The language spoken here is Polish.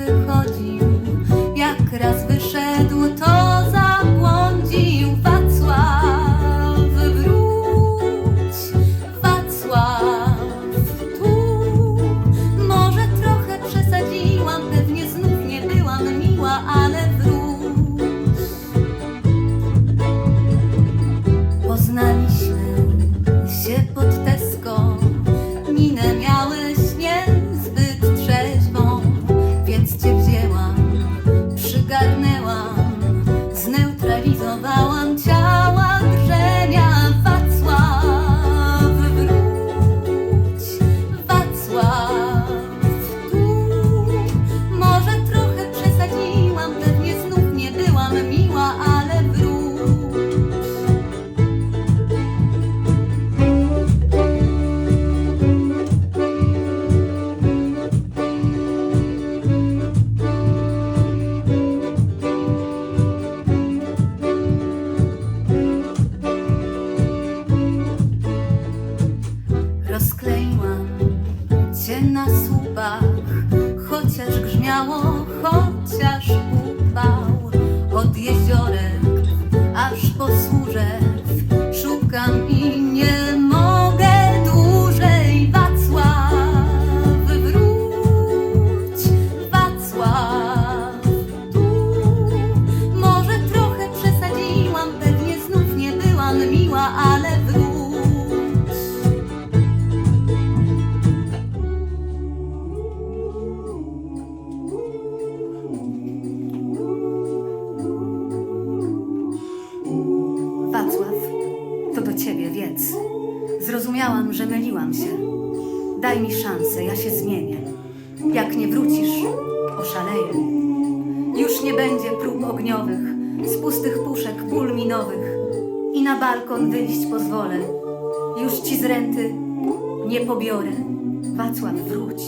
nie wychodził, jak of our na słupach, chociaż grzmiało, chociaż Zrozumiałam, że myliłam się. Daj mi szansę, ja się zmienię. Jak nie wrócisz, oszaleję. Już nie będzie prób ogniowych, z pustych puszek ból minowych i na balkon wyjść pozwolę. Już ci z renty nie pobiorę. Wacław, wróć.